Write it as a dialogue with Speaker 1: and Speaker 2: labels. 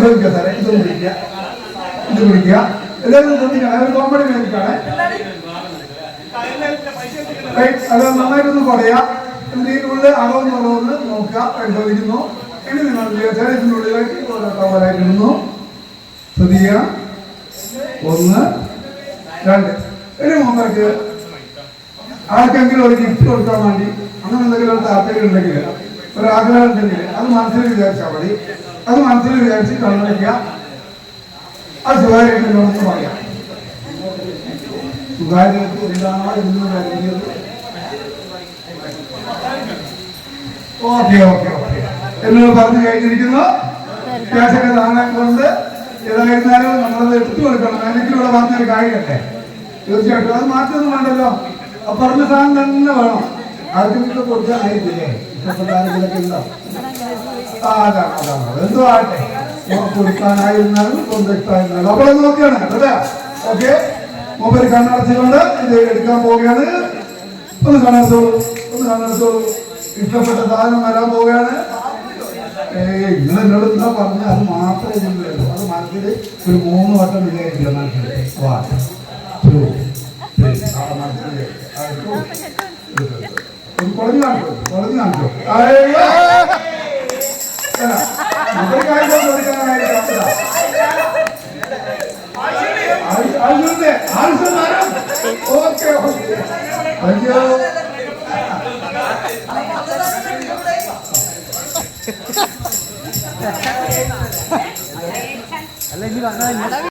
Speaker 1: പരിശോധിക്കാം സാറേ ഇത് പിടിക്കുക ഇത് പിടിക്കുക എല്ലാവരും ശ്രദ്ധിക്കണം അതൊരു കോമഡി മേടിക്കാണ്. അത് നന്നായിട്ടൊന്ന് പറയാ. എന്തെങ്കിലും അളവെന്ന് അളവെന്ന് നോക്കുക. പരിശോധിക്കുന്നു ഇനി നിങ്ങൾ ശരീരത്തിനുള്ളിലേക്ക് ഉള്ളിലേക്ക് ഓരോരുത്തവരായിരുന്നു ശ്രദ്ധിക്കുക ഒന്ന് രണ്ട്. ഒരു മൂന്നർക്ക് ആർക്കെങ്കിലും ഒരു ഗിഫ്റ്റ് കൊടുക്കാൻ വേണ്ടി അങ്ങനെ എന്തെങ്കിലും ഒരു താല്പര്യം ഉണ്ടെങ്കിൽ ഒരു ആഗ്രഹം ഉണ്ടെങ്കിൽ അത് മനസ്സിൽ വിചാരിച്ചാൽ മതി. അത് മനസ്സിൽ വിചാരിച്ച് കണ്ണടയ്ക്കുക അത് സ്വകാര്യമായിട്ട് പറയാം. സുഖാര്യത്തിൽ എന്താണോ എന്ന് കരുതിയത് ഓക്കെ ഓക്കെ ഓക്കെ. എന്നോട് പറഞ്ഞു കഴിഞ്ഞിരിക്കുന്നു. ക്യാഷൊക്കെ താങ്ങാൻ കൊണ്ട് ഏതായിരുന്നാലും നമ്മളത് എടുത്തു കൊടുക്കണം. എനിക്ക് ഇവിടെ പറഞ്ഞൊരു കാര്യമല്ലേ തീർച്ചയായിട്ടും അത് മാറ്റൊന്നും വേണ്ടല്ലോ. ആ പറഞ്ഞ സാധനം തന്നെ വേണം. ആർക്കെങ്കിലും കൊടുക്കാനായിട്ടില്ലേ ഇഷ്ടപ്പെട്ട ആരെങ്കിലൊക്കെ ഉണ്ടോ? ആ അതാണ് അതാണ് എന്തോ ആട്ടെ കൊടുക്കാനായിരുന്നാലും കൊണ്ടിട്ടായിരുന്നാലും. അപ്പോൾ അത് നോക്കിയാണ് കേട്ടോ? ഓക്കെ. മൊബൈൽ കണ്ണടച്ചുകൊണ്ട് ഇത് എടുക്കാൻ പോവുകയാണ്. ഒന്ന് കണ്ണടച്ചോളൂ ഒന്ന് കണ്ണടച്ചോളൂ ഇഷ്ടപ്പെട്ട സാധനം വരാൻ പോവുകയാണ്. ഏയ് നിങ്ങൾ എന്നോട് എന്താ പറഞ്ഞ? അത് മാത്രമേ ഇതിലുള്ളൂ അത് മനസ്സിൽ ഒരു മൂന്ന് വട്ടം വിചാരിക്കുക മനസ്സിൽ വൺ ടു ത്രീ ആ മനസ്സിൽ കുറഞ്ഞു കാണിച്ചോ കുറഞ്ഞു കാണിച്ചോ. അയ്യോ
Speaker 2: അല്ല ഇനി പറഞ്ഞാൽ